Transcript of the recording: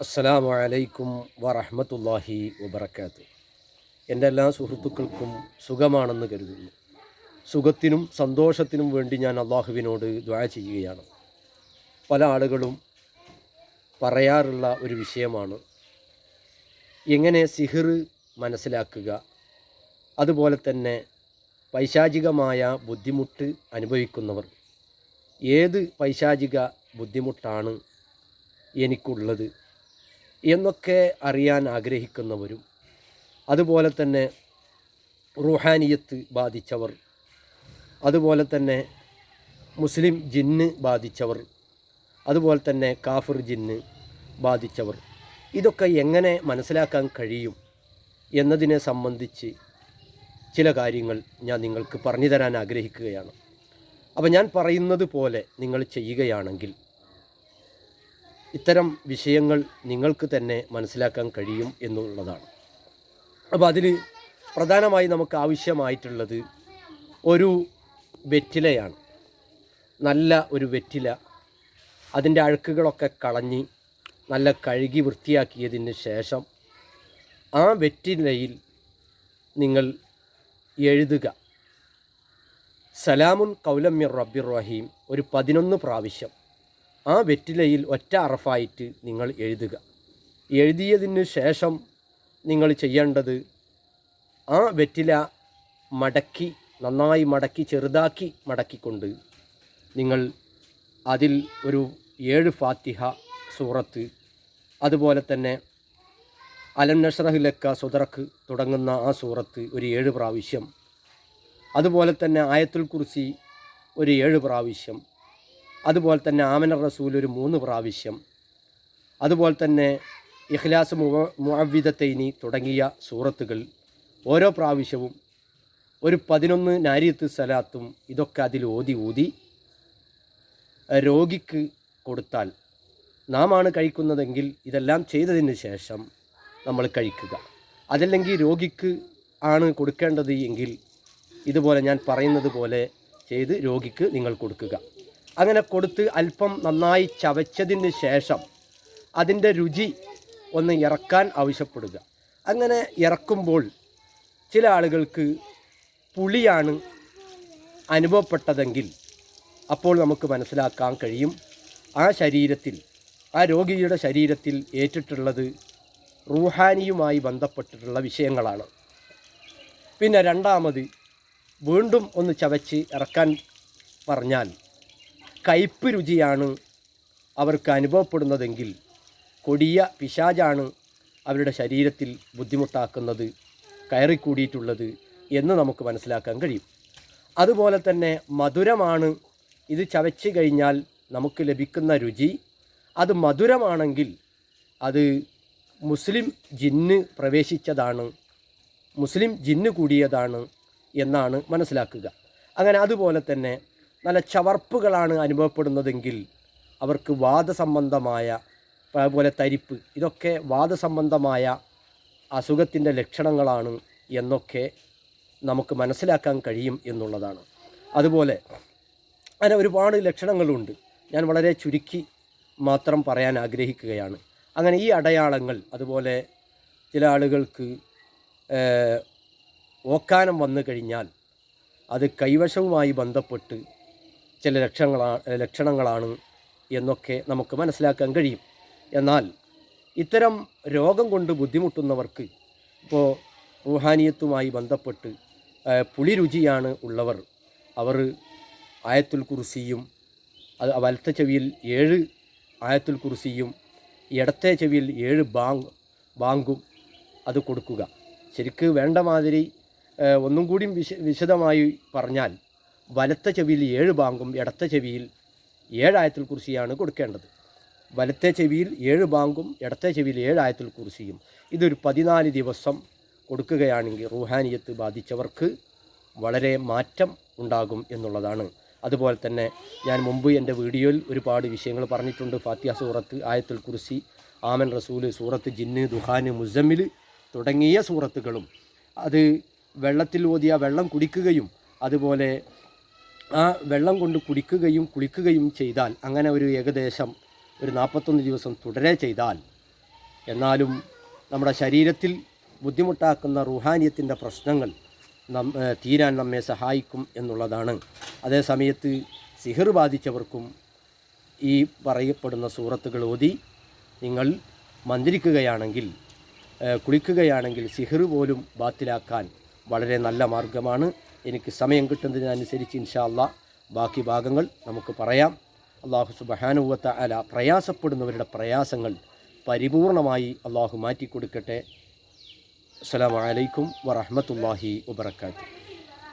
അസ്സലാമു അലൈക്കും വറഹ്മത്തുള്ളാഹി വബറകാത്തു എന്റെ എല്ലാ സുഹൃത്തുക്കൾക്കും സുഖമാണെന്ന് കരുതുന്നു. സുഖത്തിനും സന്തോഷത്തിനും വേണ്ടി ഞാൻ അള്ളാഹുവിനോട് ദ്വാ ചെയ്യുകയാണ്. പല ആളുകളും പറയാറുള്ള ഒരു വിഷയമാണ്. എങ്ങനെ സിഹിർ മനസ്സിലാക്കുക? അതുപോലെ തന്നെ പൈശാചികമായ ബുദ്ധിമുട്ട് അനുഭവിക്കുന്നവർ ഏത് പൈശാചിക ബുദ്ധിമുട്ടാണ് എനിക്കുള്ളത്? എന്നൊക്കെ അറിയാൻ ആഗ്രഹിക്കുന്നവരും അതുപോലെ തന്നെ റുഹാനിയത്ത് ബാധിച്ചവർ അതുപോലെ തന്നെ മുസ്ലിം ജിന്ന് ബാധിച്ചവർ അതുപോലെ തന്നെ കാഫിർ ജിന്ന് ബാധിച്ചവർ. ഇതൊക്കെ എങ്ങനെ മനസ്സിലാക്കാൻ കഴിയും എന്നതിനെ സംബന്ധിച്ച് ചില കാര്യങ്ങൾ ഞാൻ നിങ്ങൾക്ക് പറഞ്ഞു തരാൻ ആഗ്രഹിക്കുകയാണ്. അപ്പോൾ ഞാൻ പറയുന്നത് പോലെ നിങ്ങൾ ചെയ്യുകയാണെങ്കിൽ ഇത്തരം വിഷയങ്ങൾ നിങ്ങൾക്ക് തന്നെ മനസ്സിലാക്കാൻ കഴിയും എന്നുള്ളതാണ്. അപ്പോൾ അതിൽ പ്രധാനമായി നമുക്ക് ആവശ്യമായിട്ടുള്ളത് ഒരു വെറ്റിലയാണ്. നല്ല ഒരു വെറ്റില. അതിന്റെ അഴുക്കുകളൊക്കെ കളഞ്ഞ് നല്ല കഴുകി വൃത്തിയാക്കിയതിന് ശേഷം ആ വെറ്റിലയിൽ നിങ്ങൾ എഴുതുക. സലാമുൻ കൗലമ്യർ റബ്ബിർ റഹീം ഒരു പതിനൊന്ന് പ്രാവശ്യം. ആ വെറ്റിലയിൽ ഒറ്റ അറഫായിട്ട് നിങ്ങൾ എഴുതുക. എഴുതിയതിന് ശേഷം നിങ്ങൾ ചെയ്യേണ്ടത് ആ വെറ്റില മടക്കി നന്നായി മടക്കി ചെറുതാക്കി മടക്കിക്കൊണ്ട് നിങ്ങൾ അതിൽ ഒരു ഏഴ് ഫാത്തിഹ സൂറത്ത് അതുപോലെ തന്നെ അലം നഷ്റഹിലക്ക സുതറക്ക് തുടങ്ങുന്ന ആ സൂറത്ത് ഒരു ഏഴ് പ്രാവശ്യം അതുപോലെ തന്നെ ആയത്തുൽ കുർസി ഒരു ഏഴ് പ്രാവശ്യം അതുപോലെ തന്നെ ആമന റസൂൽ ഒരു മൂന്ന് പ്രാവശ്യം. അതുപോലെ തന്നെ ഇഖ്ലാസ് മുവ മുഅവിദത്തൈനി തുടങ്ങിയ സൂറത്തുകൾ ഓരോ പ്രാവശ്യവും ഒരു പതിനൊന്ന് നാരിയത്ത് സലാത്തും ഇതൊക്കെ അതിൽ ഓതി ഊതി രോഗിക്ക് കൊടുത്താൽ നാം ആണ് കഴിക്കുന്നതെങ്കിൽ ഇതെല്ലാം ചെയ്തതിന് ശേഷം നമ്മൾ കഴിക്കുക. അതല്ലെങ്കിൽ രോഗിക്ക് ആണ് കൊടുക്കേണ്ടത് എങ്കിൽ ഇതുപോലെ ഞാൻ പറയുന്നത് പോലെ ചെയ്ത് രോഗിക്ക് നിങ്ങൾ കൊടുക്കുക. അങ്ങനെ കൊടുത്ത് അല്പം നന്നായി ചവച്ചതിന് ശേഷം അതിന്റെ രുചി ഒന്ന് ഇറക്കാൻ ആവശ്യപ്പെടുക. അങ്ങനെ ഇറക്കുമ്പോൾ ചില ആളുകൾക്ക് പുളിയാണ് അനുഭവപ്പെട്ടതെങ്കിൽ അപ്പോൾ നമുക്ക് മനസ്സിലാക്കാൻ കഴിയും. ആ ശരീരത്തിൽ ആ രോഗിയുടെ ശരീരത്തിൽ ഏറ്റിട്ടുള്ളത് റൂഹാനിയുമായി ബന്ധപ്പെട്ടിട്ടുള്ള വിഷയങ്ങളാണ്. പിന്നെ രണ്ടാമത് വീണ്ടും ഒന്ന് ചവച്ച് ഇറക്കാൻ പറഞ്ഞാൽ കയ്പ് രുചിയാണ് അവർക്ക് അനുഭവപ്പെടുന്നതെങ്കിൽ കൊടിയ പിശാചാണ് അവരുടെ ശരീരത്തിൽ ബുദ്ധിമുട്ടാക്കുന്നത് കയറിക്കൂടിയിട്ടുള്ളത് എന്ന് നമുക്ക് മനസ്സിലാക്കാൻ കഴിയും. അതുപോലെ തന്നെ മധുരമാണ്. ഇത് ചവച്ച് കഴിഞ്ഞാൽ നമുക്ക് ലഭിക്കുന്ന രുചി. അത് മധുരമാണെങ്കിൽ അത് മുസ്ലിം ജിന്ന് പ്രവേശിച്ചതാണ്. മുസ്ലിം ജിന്ന് കൂടിയതാണ് എന്നാണ് മനസ്സിലാക്കുക. അങ്ങനെ അതുപോലെ തന്നെ നല്ല ചവർപ്പുകളാണ് അനുഭവപ്പെടുന്നതെങ്കിൽ അവർക്ക് വാദസംബന്ധമായ അതുപോലെ തരിപ്പ് ഇതൊക്കെ വാദസംബന്ധമായ അസുഖത്തിന്റെ ലക്ഷണങ്ങളാണ് എന്നൊക്കെ നമുക്ക് മനസ്സിലാക്കാൻ കഴിയും എന്നുള്ളതാണ്. അതുപോലെ അങ്ങനെ ഒരുപാട് ലക്ഷണങ്ങളുണ്ട്. ഞാൻ വളരെ ചുരുക്കി മാത്രം പറയാൻ ആഗ്രഹിക്കുകയാണ്. അങ്ങനെ ഈ അടയാളങ്ങൾ അതുപോലെ ചില ആളുകൾക്ക് ഓക്കാനം വന്നു കഴിഞ്ഞാൽ അത് കൈവശവുമായി ബന്ധപ്പെട്ട് ചില ലക്ഷണങ്ങളാണ് ലക്ഷണങ്ങളാണ് എന്നൊക്കെ നമുക്ക് മനസ്സിലാക്കാൻ കഴിയും. എന്നാൽ ഇത്തരം രോഗം കൊണ്ട് ബുദ്ധിമുട്ടുന്നവർക്ക് ഇപ്പോൾ റുഹാനിയത്തുമായി ബന്ധപ്പെട്ട് പുളിരുചിയാണ് പുളി രുചിയാണ് ഉള്ളവർ. അവർ ആയത്തുൽ കുറിസിയും അത് വലത്തെ ചെവിയിൽ ഏഴ് ആയത്തുൽ കുറിസിയും ഇടത്തെ ചെവിയിൽ ഏഴ് ബാങ് ബാങ്കും അത് കൊടുക്കുക. ശരിക്ക് വേണ്ട മാതിരി ഒന്നും കൂടി വിശ വിശദമായി പറഞ്ഞാൽ വലത്തെ ചെവിയിൽ ഏഴ് ബാങ്കും ഇടത്തെ ചെവിയിൽ ഏഴായത്തിൽ കുർസിയാണ് കൊടുക്കേണ്ടത്. വലത്തെ ചെവിയിൽ ഏഴ് ബാങ്കും ഇടത്തെ ചെവിയിൽ ഏഴായത്തിൽ കുർസിയും ഇതൊരു പതിനാല് ദിവസം കൊടുക്കുകയാണെങ്കിൽ റൂഹാനിയത്ത് ബാധിച്ചവർക്ക് വളരെ മാറ്റം ഉണ്ടാകും എന്നുള്ളതാണ്. അതുപോലെ തന്നെ ഞാൻ മുമ്പ് എന്റെ വീഡിയോയിൽ ഒരുപാട് വിഷയങ്ങൾ പറഞ്ഞിട്ടുണ്ട്. ഫാത്തിഹ സൂറത്ത് ആയത്തുൽ കുർസി ആമൻ റസൂൽ സൂറത്ത് ജിന്ന് ദുഹാന് മുസമ്മിൽ തുടങ്ങിയ സൂറത്തുകളും. അത് വെള്ളത്തിൽ ഓതിയ വെള്ളം കുടിക്കുകയും അതുപോലെ ആ വെള്ളം കൊണ്ട് കുടിക്കുകയും കുളിക്കുകയും ചെയ്താൽ അങ്ങനെ ഒരു ഏകദേശം ഒരു നാൽപ്പത്തൊന്ന് ദിവസം തുടരെ ചെയ്താൽ എന്നാലും നമ്മുടെ ശരീരത്തിൽ ബുദ്ധിമുട്ടാക്കുന്ന റുഹാനിയത്തിന്റെ പ്രശ്നങ്ങൾ നം തീരാൻ നമ്മെ സഹായിക്കും എന്നുള്ളതാണ്. അതേ സമയത്ത് സിഹിർ ബാധിച്ചവർക്കും ഈ പറയപ്പെടുന്ന സൂറത്തുകൾ ഓതി നിങ്ങൾ മന്ത്രിക്കുകയാണെങ്കിൽ കുളിക്കുകയാണെങ്കിൽ സിഹർ പോലും ബാത്തിലാക്കാൻ വളരെ നല്ല മാർഗമാണ്. എനിക്ക് സമയം കിട്ടുന്നതിനനുസരിച്ച് ഇൻഷാല്ല ബാക്കി ഭാഗങ്ങൾ നമുക്ക് പറയാം. അള്ളാഹു സുബഹാനുവത്ത അല പ്രയാസപ്പെടുന്നവരുടെ പ്രയാസങ്ങൾ പരിപൂർണമായി അള്ളാഹു മാറ്റിക്കൊടുക്കട്ടെ. അസ്സാം വലൈക്കും വറഹ്മത്തുള്ളാഹി വബറകാതുഹു.